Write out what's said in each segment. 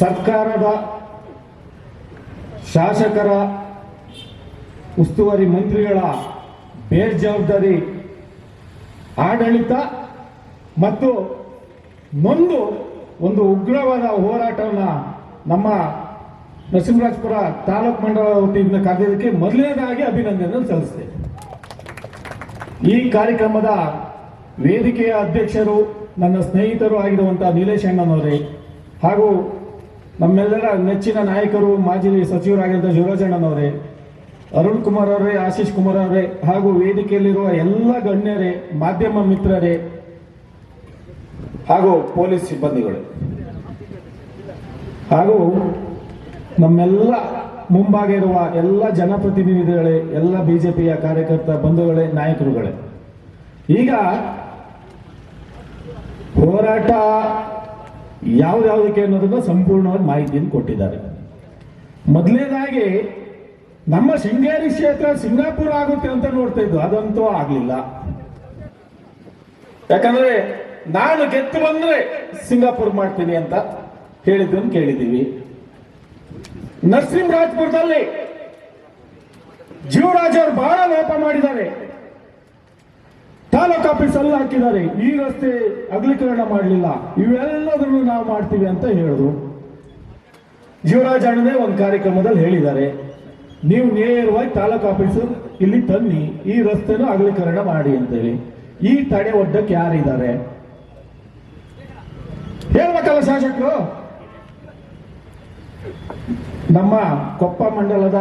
ಸರ್ಕಾರದ ಶಾಸಕರ ಉಸ್ತುವಾರಿ ಮಂತ್ರಿಗಳ ಬೇಜವಾಬ್ದಾರಿ ಆಡಳಿತ ಮತ್ತು ನೊಂದು ಒಂದು ಉಗ್ರವಾದ ಹೋರಾಟವನ್ನು ನಮ್ಮ ನರಸಿಂಹರಾಜಪುರ ತಾಲೂಕು ಮಂಡಲ ವತಿಯಿಂದ ಕರೆದಿದ್ದಕ್ಕೆ ಮೊದಲನೇದಾಗಿ ಅಭಿನಂದನೆ ಸಲ್ಲಿಸ್ತೇವೆ ಈ ಕಾರ್ಯಕ್ರಮದ ವೇದಿಕೆಯ ಅಧ್ಯಕ್ಷರು, ನನ್ನ ಸ್ನೇಹಿತರು ಆಗಿರುವಂತಹ ನೀಲೇಶ್ ಅಣ್ಣನವರೇ ಹಾಗೂ ನಮ್ಮೆಲ್ಲರ ನೆಚ್ಚಿನ ನಾಯಕರು ಮಾಜಿ ಸಚಿವರಾಗಿದ್ದ ಶಿವರಾಜಣ್ಣನವರೇ, ಅರುಣ್ ಕುಮಾರ್ ಅವರೇ, ಆಶೀಶ್ ಕುಮಾರ್ ಅವರೇ, ಹಾಗೂ ವೇದಿಕೆಯಲ್ಲಿರುವ ಎಲ್ಲ ಗಣ್ಯರೇ, ಮಾಧ್ಯಮ ಮಿತ್ರರೇ, ಹಾಗೂ ಪೊಲೀಸ್ ಸಿಬ್ಬಂದಿಗಳು. ಹಾಗೂ ನಮ್ಮೆಲ್ಲ ಮುಂಭಾಗ ಇರುವ ಎಲ್ಲ ಜನಪ್ರತಿನಿಧಿಗಳೇ, ಎಲ್ಲ ಬಿಜೆಪಿಯ ಕಾರ್ಯಕರ್ತ ಬಂಧುಗಳೇ, ನಾಯಕರುಗಳೇ. ಈಗ ಹೋರಾಟ ಯಾವ್ದಾವುದಕ್ಕೆ ಅನ್ನೋದನ್ನ ಸಂಪೂರ್ಣವಾಗಿ ಮಾಹಿತಿಯನ್ನು ಕೊಟ್ಟಿದ್ದಾರೆ. ಮೊದಲನೇದಾಗಿ, ನಮ್ಮ ಶೃಂಗೇರಿ ಕ್ಷೇತ್ರ ಸಿಂಗಾಪುರ ಆಗುತ್ತೆ ಅಂತ ನೋಡ್ತಾ ಇದ್ದು ಅದಂತೂ ಆಗ್ಲಿಲ್ಲ. ಯಾಕಂದ್ರೆ, ನಾನು ಗೆದ್ದು ಬಂದ್ರೆ ಸಿಂಗಾಪುರ್ ಮಾಡ್ತೀನಿ ಅಂತ ಹೇಳಿದ್ದನ್ನು ಕೇಳಿದ್ದೀವಿ. ನರಸಿಂಹರಾಜ್ಪುರದಲ್ಲಿ ಜೀವರಾಜ್ ಅವರು ಬಹಳ ಲೋಪ ಮಾಡಿದ್ದಾರೆ. ತಾಲೂಕು ಆಫೀಸ್ ಅಲ್ಲಿ ಹಾಕಿದ್ದಾರೆ. ಈ ರಸ್ತೆ ಅಗಲೀಕರಣ ಮಾಡಲಿಲ್ಲ. ಇವೆಲ್ಲದನ್ನು ನಾವು ಮಾಡ್ತೀವಿ ಅಂತ ಹೇಳಿದ್ರು ಜೀವರಾಜ ಅಣ್ಣನೇ ಒಂದು ಕಾರ್ಯಕ್ರಮದಲ್ಲಿ ಹೇಳಿದ್ದಾರೆ. ನೀವು ನೇರವಾಗಿ ತಾಲೂಕು ಆಫೀಸ್ ಇಲ್ಲಿ ತನ್ನಿ, ಈ ರಸ್ತೆನ ಅಗಲೀಕರಣ ಮಾಡಿ ಅಂತೇಳಿ. ಈ ತಡೆ ಒಡ್ಡಕ್ಕೆ ಯಾರಿದ್ದಾರೆ? ಹೇಳ್ಬೇಕಲ್ಲ ಶಾಸಕರು. ನಮ್ಮ ಕೊಪ್ಪ ಮಂಡಲದ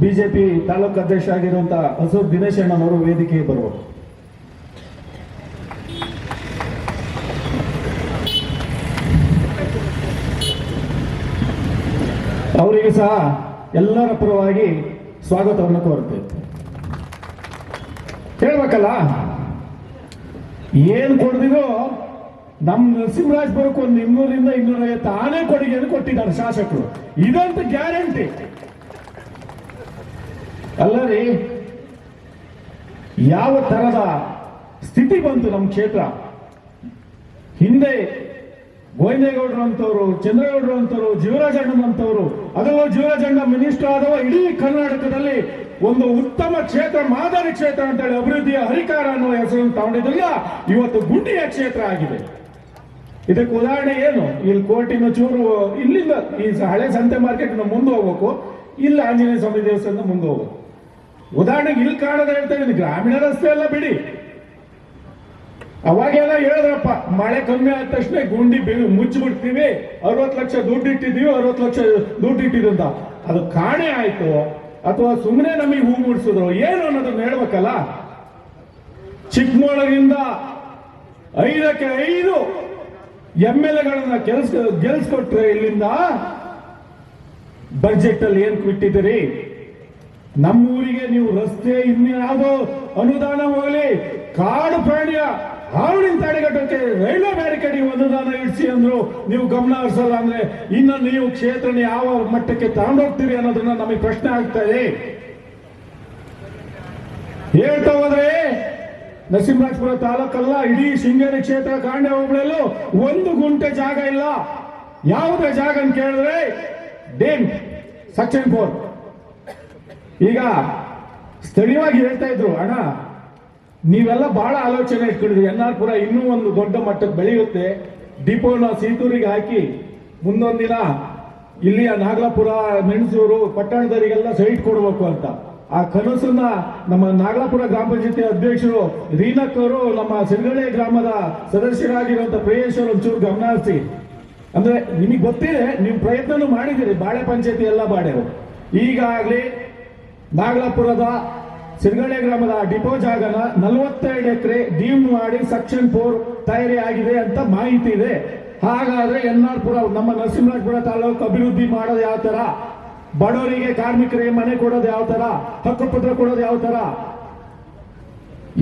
ಬಿಜೆಪಿ ತಾಲೂಕು ಅಧ್ಯಕ್ಷ ಆಗಿರುವಂತಹ ಹಸೂರ್ ದಿನೇಶ್ ಅಣ್ಣನವರು ವೇದಿಕೆಗೆ ಬರುವರು. ಅವರಿಗೆ ಸಹ ಎಲ್ಲರ ಪರವಾಗಿ ಸ್ವಾಗತವನ್ನು ಕೋರುತ್ತೇವೆ. ಹೇಳ್ಬೇಕಲ್ಲ? ಏನ್ ಕೊಡ್ದಿರೋ ನಮ್ ನರಸಿಂಹರಾಜ್ಪುರಕ್ಕೆ ಒಂದು ಇನ್ನೂರಿಂದ ಇನ್ನೂರೈವತ್ತು ಆನೆ ಕೊಡುಗೆಯನ್ನು ಕೊಟ್ಟಿದ್ದಾರೆ ಶಾಸಕರು. ಇದಂತೂ ಗ್ಯಾರಂಟಿ. ಅಲ್ಲ ರೀ, ಯಾವ ತರದ ಸ್ಥಿತಿ ಬಂತು ನಮ್ಮ ಕ್ಷೇತ್ರ? ಹಿಂದೆ ಗೋವಿಂದೇಗೌಡರು ಅಂತವರು ಚಂದ್ರಗೌಡರು ಅಂತವರು ಜೀವರಾಜಣ್ಣನ ಅಂತವರು ಅದರಲ್ಲೂ ಜೀವರಾಜಣ್ಣ ಮಿನಿಸ್ಟರ್ ಆದವ ಇಡೀ ಕರ್ನಾಟಕದಲ್ಲಿ ಒಂದು ಉತ್ತಮ ಕ್ಷೇತ್ರ, ಮಾದರಿ ಕ್ಷೇತ್ರ ಅಂತೇಳಿ ಅಭಿವೃದ್ಧಿಯ ಹರಿಕಾರ ಅನ್ನುವ ಹೆಸರನ್ನು ತಗೊಂಡಿದ್ರಲ್ಲ, ಇವತ್ತು ಗುಂಡಿಯ ಕ್ಷೇತ್ರ ಆಗಿದೆ. ಇದಕ್ಕೆ ಉದಾಹರಣೆ ಏನು? ಇಲ್ಲಿ ಕೋರ್ಟಿನ ಚೂರು, ಇಲ್ಲಿಂದ ಈ ಹಳೆ ಸಂತೆ ಮಾರ್ಕೆಟ್ ಮುಂದೆ ಹೋಗ್ಬೇಕು. ಇಲ್ಲಿ ಆಂಜನೇಯ ಸ್ವಾಮಿ ದೇವಸ್ಥಾನ ಮುಂದೆ ಹೋಗ್ಬೇಕು. ಉದಾಹರಣೆಗೆ ಇಲ್ಲಿ ಕಾಣದ ಹೇಳ್ತಾ ಇದ್ದೀನಿ, ಗ್ರಾಮೀಣ ರಸ್ತೆ ಎಲ್ಲ ಬಿಡಿ. ಅವಾಗೆಲ್ಲ ಹೇಳಿದ್ರಪ್ಪ, ಮಳೆ ಕಮ್ಮಿ ಆದ ತಕ್ಷಣ ಗುಂಡಿ ಬೇರು ಮುಚ್ಚಿಬಿಡ್ತೀವಿ, ಅರವತ್ತು ಲಕ್ಷ ದುಡ್ಡು ಇಟ್ಟಿದ್ದೀವಿ, ಅರವತ್ತು ಲಕ್ಷ ದುಡ್ಡು ಇಟ್ಟಿದ್ರು ಅಂತ. ಅದು ಕಾಣೆ ಆಯ್ತು. ಅಥವಾ ಸುಮ್ಮನೆ ನಮಗೆ ಹೂ ಮೂಡಿಸಿದ್ರು. ಏನು ಅನ್ನೋದನ್ನ ಹೇಳ್ಬೇಕಲ್ಲ? ಚಿಕ್ಕಮಗಳೂರಿಂದ ಐದಕ್ಕೆ ಐದು ಎಂ ಎಲ್ ಎಗಳನ್ನ ಕೆಲಸ ಗೆಲ್ಸ್ಕೊಟ್ರೆ ಇಲ್ಲಿಂದ ಬಜೆಟ್ ಅಲ್ಲಿ ಏನ್ ಬಿಟ್ಟಿದ್ದೀರಿ ನಮ್ಮೂರಿಗೆ ನೀವು ರಸ್ತೆ ಇನ್ಯಾವುದೋ ಅನುದಾನ ಹೋಗಲಿ. ಕಾಡು ಪ್ರಾಣಿಯ ಹಾವಳಿನ ತಡೆಗಟ್ಟಕ್ಕೆ ರೈಲ್ವೆ ಬ್ಯಾರಿಕೇಡ್ ಅನುದಾನ ಇಡಿಸಿ ಅಂದ್ರು. ನೀವು ಗಮನ ಹರಿಸಲ್ಲ ಅಂದ್ರೆ ಇನ್ನು ನೀವು ಕ್ಷೇತ್ರ ಯಾವ ಮಟ್ಟಕ್ಕೆ ತಗೊಂಡೋಗ್ತೀರಿ ಅನ್ನೋದನ್ನ ನಮಗೆ ಪ್ರಶ್ನೆ ಆಗ್ತಾ ಇದೆ. ಹೇಳ್ತಾ ಹೋದ್ರೆ, ನರಸಿಂಹರಾಜಪುರ ತಾಲೂಕಲ್ಲ, ಇಡೀ ಶೃಂಗೇರಿ ಕ್ಷೇತ್ರ ಕಾಂಡೆ ಹೋಬಳಲ್ಲೂ ಒಂದು ಗುಂಟೆ ಜಾಗ ಇಲ್ಲ. ಯಾವುದೇ ಜಾಗ ಅಂತ ಕೇಳಿದ್ರೆ, ಡೇನ್, ಸೆಕ್ಷನ್ ಫೋರ್. ಈಗ ಸ್ಥಳೀಯವಾಗಿ ಹೇಳ್ತಾ ಇದ್ರು, ಅಣ್ಣ. ನೀವೆಲ್ಲ ಬಹಳ ಆಲೋಚನೆ ಇಟ್ಕೊಂಡಿದ್ರಿ ಎನ್ ಆರ್ ಪುರ ಇನ್ನೂ ಒಂದು ದೊಡ್ಡ ಮಟ್ಟಕ್ಕೆ ಬೆಳೆಯುತ್ತೆ. ಡಿಪೋನ ಸೀತೂರಿಗೆ ಹಾಕಿ ಮುಂದೊಂದಿನ ಇಲ್ಲಿಯ ನಾಗಲಾಪುರ ಮೆಣಸೂರು ಪಟ್ಟಣದವರಿಗೆಲ್ಲ ಸೈಟ್ ಕೊಡಬೇಕು ಅಂತ. ಆ ಕನಸನ್ನ ನಮ್ಮ ನಾಗಲಾಪುರ ಗ್ರಾಮ ಪಂಚಾಯತಿ ಅಧ್ಯಕ್ಷರು ರೀನಕ್ ಅವರು ನಮ್ಮ ಸಿಂಗಳೆ ಗ್ರಾಮದ ಸದಸ್ಯರಾಗಿರುವಂತ ಪ್ರಿಯೇಶ್ ಅವರು ಒಂಚೂರು ಗಮನ ಹರಿಸಿ. ಅಂದ್ರೆ ನಿಮಗೆ ಗೊತ್ತಿದೆ ನೀವು ಪ್ರಯತ್ನನೂ ಮಾಡಿದಿರಿ ಬಾಳೆ ಪಂಚಾಯತಿ ಎಲ್ಲ ಬಾಡ್ಯರು ಈಗಾಗಲೇ ನಾಗಲಾಪುರದ ಸಿರುಗಳೆ ಗ್ರಾಮದ ಡಿಪೋ ಜಾಗನ ನಲವತ್ತೆರಡು ಎಕರೆ ಡೀಮ್ ಮಾಡಿ ಸೆಕ್ಷನ್ ಫೋರ್ ತಯಾರಿ ಆಗಿದೆ ಅಂತ ಮಾಹಿತಿ ಇದೆ. ಹಾಗಾದ್ರೆ ಎನ್ ಆರ್ ಪುರ ನಮ್ಮ ನರಸಿಂಹರಾಜಪುರ ತಾಲೂಕು ಅಭಿವೃದ್ಧಿ ಮಾಡೋದು ಯಾವ ತರ? ಬಡವರಿಗೆ ಕಾರ್ಮಿಕರಿಗೆ ಮನೆ ಕೊಡೋದು ಯಾವ ತರ? ಹಕ್ಕುಪತ್ರ ಕೊಡೋದು ಯಾವ ತರ?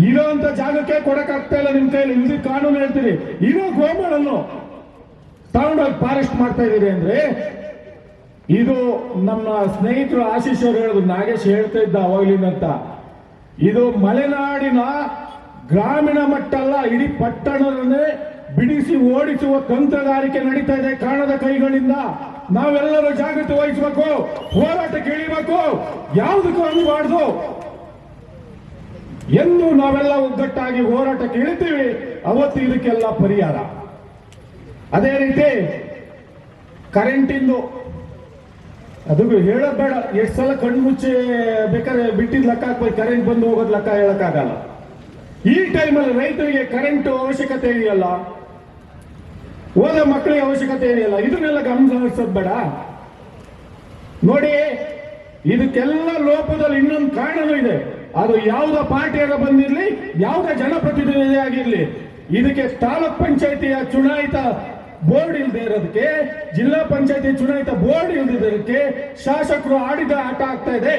ಇರೋಂತ ಜಾಗಕ್ಕೆ ಕೊಡಕ್ ಆಗ್ತಾ ಇಲ್ಲ ನಿಮ್ ಕೈಯಲ್ಲಿ ಇಲ್ಲಿ ಕಾನೂನು ಹೇಳ್ತೀರಿ ಇರೋ ಗೋಮಾಳನ್ನು ತಗೊಂಡೋಗಿ ಫಾರೆಸ್ಟ್ ಮಾಡ್ತಾ ಇದ್ದೀರಿ ಅಂದ್ರೆ, ಇದು ನಮ್ಮ ಸ್ನೇಹಿತರು ಆಶೀಶ್ ಅವರು ಹೇಳೋದು ನಾಗೇಶ್ ಹೇಳ್ತಾ ಇದ್ದ ಅವಾಗ್ಲಿನಂತ ಇದು ಮಲೆನಾಡಿನ ಗ್ರಾಮೀಣ ಮಟ್ಟ ಅಲ್ಲ ಇಡೀ ಪಟ್ಟಣದನ್ನೇ ಬಿಡಿಸಿ ಓಡಿಸುವ ತಂತ್ರಗಾರಿಕೆ ನಡೀತಾ ಇದೆ ಕಾಣದ ಕೈಗಳಿಂದ. ನಾವೆಲ್ಲರೂ ಜಾಗೃತಿ ವಹಿಸಬೇಕು, ಹೋರಾಟ ಇಳಿಬೇಕು ಯಾವುದಕ್ಕೂ ಅನ್ಬಾರ್ದು. ಎಂದು ನಾವೆಲ್ಲ ಒಗ್ಗಟ್ಟಾಗಿ ಹೋರಾಟ ಇಳಿತೀವಿ ಅವತ್ತು ಇದಕ್ಕೆಲ್ಲ ಪರಿಹಾರ. ಅದೇ ರೀತಿ ಕರೆಂಟಿಂದು ಅದು ಹೇಳೋದ್ ಬೇಡ. ಎಷ್ಟು ಸಲ ಕಣ್ಣು ಮುಚ್ಚಿ ಬೇಕಾದ್ರೆ ಬಿಟ್ಟಿದ್ ಲೆಕ್ಕ ಹಾಕ್ಬೇಕು ಕರೆಂಟ್ ಬಂದು ಹೋಗೋದ್ ಲೆಕ್ಕ ಹೇಳಕ್ಕಾಗಲ್ಲ. ಈ ಟೈಮಲ್ಲಿ ರೈತರಿಗೆ ಕರೆಂಟ್ ಅವಶ್ಯಕತೆ ಇದೆಯಲ್ಲ? ಓದೋ ಮಕ್ಕಳಿಗೆ ಅವಶ್ಯಕತೆ ಇದೆಯಲ್ಲ? ಇದನ್ನೆಲ್ಲ ಗಮನ ಹರಿಸೋದ್ ಬೇಡ. ನೋಡಿ, ಇದಕ್ಕೆಲ್ಲ ಲೋಪದಲ್ಲಿ ಇನ್ನೊಂದು ಕಾರಣನೂ ಇದೆ. ಅದು ಯಾವುದೋ ಪಾರ್ಟಿಯಾಗ ಬಂದಿರಲಿ, ಯಾವುದೇ ಜನಪ್ರತಿನಿಧಿ ಆಗಿರ್ಲಿ ಇದಕ್ಕೆ ತಾಲೂಕ್ ಪಂಚಾಯತಿಯ ಚುನಾಯಿತ ಬೋರ್ಡ್ ಇಲ್ಲದೆ ಇರೋದಕ್ಕೆ ಜಿಲ್ಲಾ ಪಂಚಾಯತಿ ಚುನಾಯಿತ ಬೋರ್ಡ್ ಇಲ್ಲದಿರೋದಕ್ಕೆ ಶಾಸಕರು ಆಡಿದ ಆಟ ಆಗ್ತಾ ಇದೆ.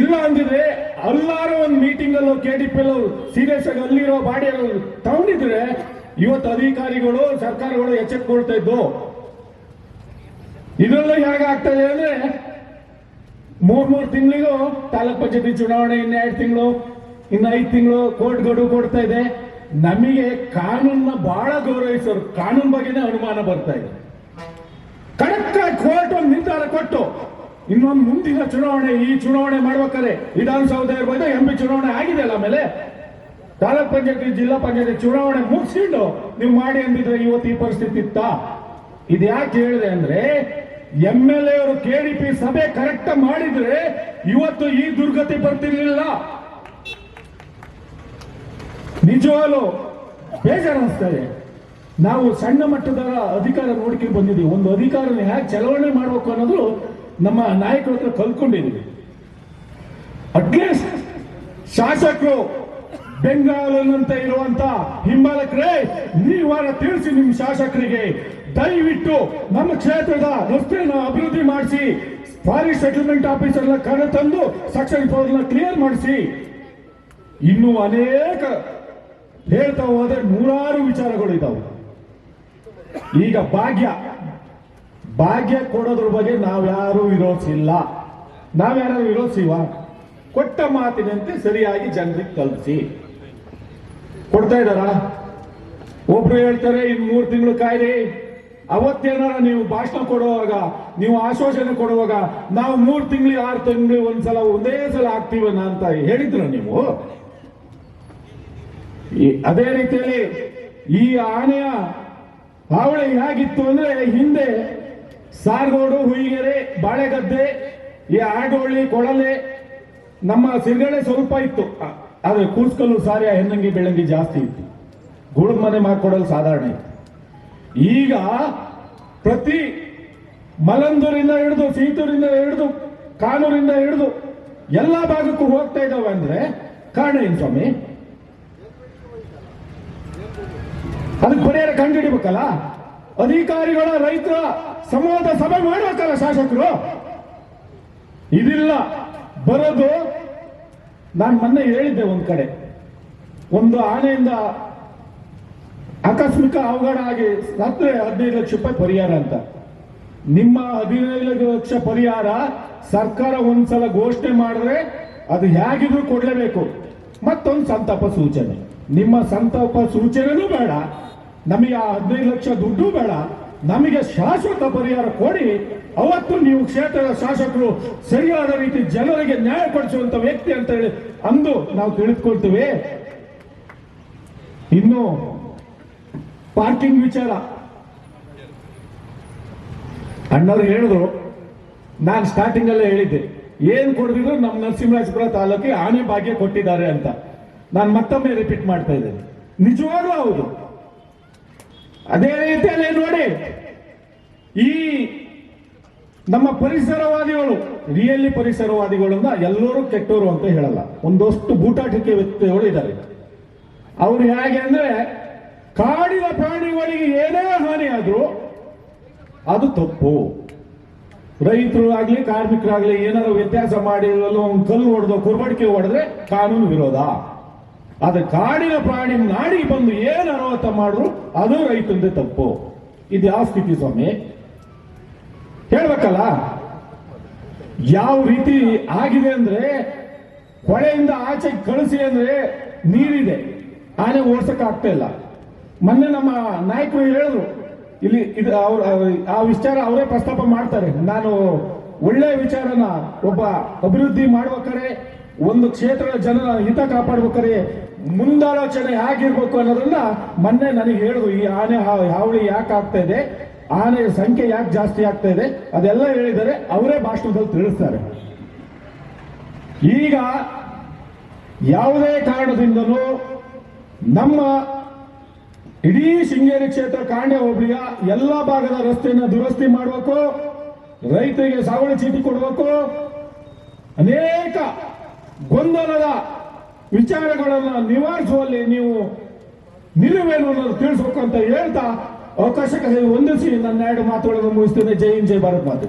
ಇಲ್ಲ ಅಂದಿದ್ರೆ ಅಲ್ಲಾರು ಒಂದು ಮೀಟಿಂಗ್ ಅಲ್ಲೋ ಪಿ ಸೀರಿಯಸ್ ಆಗಿ ಅಲ್ಲಿರೋ ಬಾಡಿ ತಗೊಂಡಿದ್ರೆ ಇವತ್ತು ಅಧಿಕಾರಿಗಳು, ಸರ್ಕಾರಗಳು ಎಚ್ಚೆತ್ಕೊಳ್ತಾ ಇದ್ದು. ಇದೆಲ್ಲ ಹೇಗಾಗ್ತಾ ಇದೆ ಅಂದ್ರೆ ಮೂರ್ ಮೂರ್ ತಿಂಗಳಿಗೂ ತಾಲೂಕ್ ಪಂಚಾಯತಿ ಚುನಾವಣೆ ಇನ್ನ ಎರಡು ತಿಂಗಳು, ಇನ್ನ ಐದು ತಿಂಗಳು ಕೋರ್ಟ್ ಗಡುವು ಕೊಡ್ತಾ ಇದೆ. ನಮಗೆ ಕಾನೂನ್ನ ಬಹಳ ಗೌರವಿಸೋರು, ಕಾನೂನು ಬಗ್ಗೆನೇ ಅನುಮಾನ ಬರ್ತಾ ಇದೆ. ಕಡಕ್ಕ ಕೋರ್ಟ್ ಒಂದು ನಿರ್ಧಾರ ಕೊಟ್ಟು, ಇನ್ನೊಂದು ಮುಂದಿನ ಚುನಾವಣೆ, ಈ ಚುನಾವಣೆ ಮಾಡ್ಬೇಕಾದ್ರೆ ವಿಧಾನಸೌಧ ಇರ್ಬೋದು ಎಂ ಪಿ ಚುನಾವಣೆ ಆಗಿದೆ ಅಲ್ಲ ಆಮೇಲೆ? ತಾಲೂಕ್ ಪಂಚಾಯತಿ, ಜಿಲ್ಲಾ ಪಂಚಾಯತಿ ಚುನಾವಣೆ ಮುಗಿಸ್ಕೊಂಡು ನೀವು ಮಾಡಿ ಅಂದಿದ್ರೆ ಇವತ್ತು ಈ ಪರಿಸ್ಥಿತಿ ಇತ್ತ? ಇದು ಯಾಕೆ ಹೇಳಿದೆ ಅಂದ್ರೆ ಎಂ ಎಲ್ ಎ ಅವರು ಕೆಡಿಪಿ ಸಭೆ ಕರೆಕ್ಟ್ ಮಾಡಿದ್ರೆ ಇವತ್ತು ಈ ದುರ್ಗತಿ ಬರ್ತಿರ್ಲಿಲ್ಲ. ನಿಜವಾಗ್ಲು ಬೇಜಾರನಿಸ್ತಾ ಇದೆ ನಾವು ಸಣ್ಣ ಮಟ್ಟದ ಅಧಿಕಾರ ನೋಡ್ಕೊಂಡು ಬಂದಿದ್ದೀವಿ. ಒಂದು ಅಧಿಕಾರನ ಹೇಗೆ ಚಲಾವಣೆ ಮಾಡಬೇಕು ಅನ್ನೋದು ನಮ್ಮ ನಾಯಕರ ಹತ್ರ ಕಲ್ತ್ಕೊಂಡಿದ್ದೀವಿ. ಅಟ್ಲೀಸ್ಟ್ ಶಾಸಕರು ಬೆಂಗಾಲಂತ ಇರುವಂತ ಹಿಂಬಾಲಕರೇ ನೀವಾರ ತಿಳಿಸಿ ನಿಮ್ಮ ಶಾಸಕರಿಗೆ. ದಯವಿಟ್ಟು ನಮ್ಮ ಕ್ಷೇತ್ರದ ರಸ್ತೆಯನ್ನು ಅಭಿವೃದ್ಧಿ ಮಾಡಿಸಿ, ಫಾರೆಸ್ಟ್ ಸೆಟಲ್ಮೆಂಟ್ ಆಫೀಸರ್ ಕರೆ ತಂದು ಸೆಕ್ಷನ್ ಫೋರ್ ಕ್ಲಿಯರ್ ಮಾಡಿಸಿ. ಇನ್ನೂ ಅನೇಕ ಹೇಳ್ತಾ ಹೋದ್ರೆ ನೂರಾರು ವಿಚಾರಗಳು ಇದ್ದಾವೆ ಈಗ ಭಾಗ್ಯ. ಭಾಗ್ಯ ಕೊಡೋದ್ರ ಬಗ್ಗೆ ನಾವ್ಯಾರು ವಿರೋಧಿಸಿಲ್ಲ. ನಾವ್ಯಾರು ವಿರೋಧಿಸಿವ ಕೊಟ್ಟ ಮಾತಿನಂತೆ ಸರಿಯಾಗಿ ಜನರಿಗೆ ತಲುಪಿಸಿ ಕೊಡ್ತಾ ಇದ್ದಾರಾ? ಒಬ್ರು ಹೇಳ್ತಾರೆ, ಇನ್ ಮೂರು ತಿಂಗಳು ಕಾಯ್ರಿ. ಅವತ್ತೇನಾರ ನೀವು ಭಾಷಣ ಕೊಡುವಾಗ, ನೀವು ಆಶ್ವಾಸನೆ ಕೊಡುವಾಗ, ನಾವು ಮೂರು ತಿಂಗಳು, ಆರು ತಿಂಗಳು ಒಂದ್ಸಲ, ಒಂದೇ ಸಲ ಆಗ್ತೀವನ್ನ ಅಂತ ಹೇಳಿದ್ರ ನೀವು? ಅದೇ ರೀತಿಯಲ್ಲಿ ಈ ಆನೆಯ ಹಾವಳಿ ಹೇಗಿತ್ತು ಅಂದ್ರೆ ಹಿಂದೆ ಸಾರ್ಗೋಡು, ಹುಯಿಗೆರೆ, ಬಾಳೆಗದ್ದೆ, ಈ ಆಡೋಳಿ ಕೊಳಲೆ ನಮ್ಮ ಸಿರ್ಗಡೆ ಸ್ವಲ್ಪ ಇತ್ತು. ಆದ್ರೆ ಕೂಸ್ಕಲ್ಲು ಸಾರಿ ಹೆಣ್ಣಂಗಿ ಬೆಳಂಗಿ ಜಾಸ್ತಿ ಇತ್ತು. ಗುಳದ ಮನೆ ಮಾಡ್ಕೊಡಲು ಸಾಧಾರಣ ಇತ್ತು. ಈಗ ಪ್ರತಿ ಮಲಂದೂರಿಂದ ಹಿಡಿದು, ಸೀತೂರಿಂದ ಹಿಡಿದು, ಕಾನೂರಿಂದ ಹಿಡಿದು ಎಲ್ಲಾ ಭಾಗಕ್ಕೂ ಹೋಗ್ತಾ ಇದ್ದಾವೆ ಅಂದ್ರೆ ಕಾರಣ ಏನು ಸ್ವಾಮಿ? ಅದಕ್ಕೆ ಪರಿಹಾರ ಕಂಡು ಹಿಡಿಬೇಕಲ್ಲ ಅಧಿಕಾರಿಗಳ ರೈತರ ಸಮೂಹದ ಸಭೆ ಮಾಡಬೇಕಲ್ಲ ಶಾಸಕರು? ಇದಿಲ್ಲ. ಬರೋದು ನಾನು ಮೊನ್ನೆ ಹೇಳಿದ್ದೆ ಒಂದ್ ಕಡೆ. ಒಂದು ಆನೆಯಿಂದ ಆಕಸ್ಮಿಕ ಅವಘಡ ಆಗಿ ಸತ್ತರೆ ಹದಿನೈದು ಲಕ್ಷ ರೂಪಾಯಿ ಪರಿಹಾರ ಅಂತ. ನಿಮ್ಮ ಹದಿನೈದು ಲಕ್ಷ ಪರಿಹಾರ ಸರ್ಕಾರ ಒಂದ್ಸಲ ಘೋಷಣೆ ಮಾಡಿದ್ರೆ ಅದು ಹೇಗಿದ್ರು ಕೊಡಲೇಬೇಕು. ಮತ್ತೊಂದು ಸಂತಾಪ ಸೂಚನೆ. ನಿಮ್ಮ ಸಂತಾಪ ಸೂಚನೆನೂ ಬೇಡ. ನಮಗೆ ಆ ಹದಿನೈದು ಲಕ್ಷ ದುಡ್ಡು ಬೇಡ. ನಮಗೆ ಶಾಶ್ವತ ಪರಿಹಾರ ಕೊಡಿ. ಅವತ್ತು ನೀವು ಕ್ಷೇತ್ರದ ಶಾಸಕರು ಸರಿಯಾದ ರೀತಿ ಜನರಿಗೆ ನ್ಯಾಯ ಕೊಡಿಸುವಂತ ವ್ಯಕ್ತಿ ಅಂತ ಹೇಳಿ ಅಂದು ನಾವು ತಿಳಿದುಕೊಳ್ತೀವಿ. ಇನ್ನು ಪಾರ್ಕಿಂಗ್ ವಿಚಾರ. ಅಣ್ಣವ್ರು ಹೇಳಿದ್ರು, ನಾನು ಸ್ಟಾರ್ಟಿಂಗ್ ಅಲ್ಲೇ ಹೇಳಿದ್ದೆ. ಏನ್ ಕೊಡದಿದ್ರು ನಮ್ಮ ನರಸಿಂಹರಾಜಪುರ ತಾಲೂಕಿಗೆ ಆಣೆ ಭಾಗ್ಯ ಕೊಟ್ಟಿದ್ದಾರೆ ಅಂತ. ನಾನು ಮತ್ತೊಮ್ಮೆ ರಿಪೀಟ್ ಮಾಡ್ತಾ ಇದ್ದೇನೆ. ನಿಜವಾಗ್ಲೂ ಹೌದು. ಅದೇ ರೀತಿಯಲ್ಲಿ ನೋಡಿ, ಈ ನಮ್ಮ ಪರಿಸರವಾದಿಗಳು, ರಿಯಲಿ ಪರಿಸರವಾದಿಗಳನ್ನ ಎಲ್ಲರೂ ಕೆಟ್ಟವರು ಅಂತ ಹೇಳಲ್ಲ. ಒಂದಷ್ಟು ಬೂಟಾಟಿಕೆ ವ್ಯಕ್ತಿಗಳು ಇದ್ದಾರೆ. ಅವ್ರು ಹೇಗೆ ಅಂದ್ರೆ, ಕಾಡಿನ ಪ್ರಾಣಿಗಳಿಗೆ ಏನೇ ಹಾನಿ ಆದ್ರೂ ಅದು ತಪ್ಪು. ರೈತರು ಆಗ್ಲಿ, ಕಾರ್ಮಿಕರಾಗ್ಲಿ ಏನಾದ್ರು ವ್ಯತ್ಯಾಸ ಮಾಡಿ ಒಂದು ಕಲ್ಲು ಹೊಡೆದು, ಕುರ್ಬಡಿಕೆ ಹೊಡೆದ್ರೆ ಕಾನೂನು ವಿರೋಧ. ಆದ್ರೆ ಕಾಡಿನ ಪ್ರಾಣಿ ನಾಡಿ ಬಂದು ಏನು ಅನಾಹುತ ಮಾಡಿದ್ರು ಅದು ರೈತಂದ್ರೆ ತಪ್ಪು. ಇದು ಯಾವ ಸ್ಥಿತಿ ಸ್ವಾಮಿ? ಹೇಳ್ಬೇಕಲ್ಲ? ಯಾವ ರೀತಿ ಆಗಿದೆ ಅಂದ್ರೆ, ಹೊಳೆಯಿಂದ ಆಚೆ ಕಳಿಸಿ ಅಂದ್ರೆ ನೀರಿದೆ. ಆನೆ ಓಡ್ಸಕ್ ಆಗ್ತಾ ಇಲ್ಲ. ಮೊನ್ನೆ ನಮ್ಮ ನಾಯಕರು ಹೇಳಿದ್ರು, ಇಲ್ಲಿ ಇದು ಅವ್ರ, ಆ ವಿಚಾರ ಅವರೇ ಪ್ರಸ್ತಾಪ ಮಾಡ್ತಾರೆ. ನಾನು ಒಳ್ಳೆ ವಿಚಾರನ ಒಬ್ಬ ಅಭಿವೃದ್ಧಿ ಮಾಡ್ಬೇಕಾರೆ ಒಂದು ಕ್ಷೇತ್ರದ ಜನರ ಹಿತ ಕಾಪಾಡ್ಬೇಕಾರೆ ಮುಂದಾಲೋಚನೆ ಹೇಗಿರ್ಬೇಕು ಅನ್ನೋದನ್ನ ಮೊನ್ನೆ ನನಗೆ ಹೇಳಿದ್ರು. ಈ ಆನೆ ಹಾವಳಿ ಯಾಕೆ ಆಗ್ತಾ ಇದೆ? ಆನೆ ಸಂಖ್ಯೆ ಯಾಕೆ ಜಾಸ್ತಿ ಆಗ್ತಾ ಇದೆ? ಅದೆಲ್ಲ ಹೇಳಿದರೆ ಅವರೇ ಭಾಷಣದಲ್ಲಿ ತಿಳಿಸ್ತಾರೆ. ಈಗ ಯಾವುದೇ ಕಾರಣದಿಂದಲೂ ನಮ್ಮ ಇಡೀ ಶೃಂಗೇರಿ ಕ್ಷೇತ್ರ ಕಾಂಡ್ಯ ಹೋಬಳಿಯ ಎಲ್ಲ ಭಾಗದ ರಸ್ತೆಯನ್ನು ದುರಸ್ತಿ ಮಾಡಬೇಕು, ರೈತರಿಗೆ ಸಾವಳಿ ಚೀಟಿ ಕೊಡಬೇಕು, ಅನೇಕ ಗೊಂದಲದ ವಿಚಾರಗಳನ್ನು ನಿವಾರಿಸುವಲ್ಲಿ ನೀವು ನಿಲುವೇನು ಅನ್ನೋದು ತಿಳಿಸ್ಬೇಕು ಅಂತ ಹೇಳ್ತಾ ಅವಕಾಶಕ್ಕೆ ಹೊಂದಿಸಿ. ನನ್ನ ಎರಡು ಮಾತುಗಳನ್ನು ಮುಗಿಸ್ತೇನೆ. ಜೈ ಹಿಂದ್, ಜೈ ಭಾರತ್ ಮಾತು.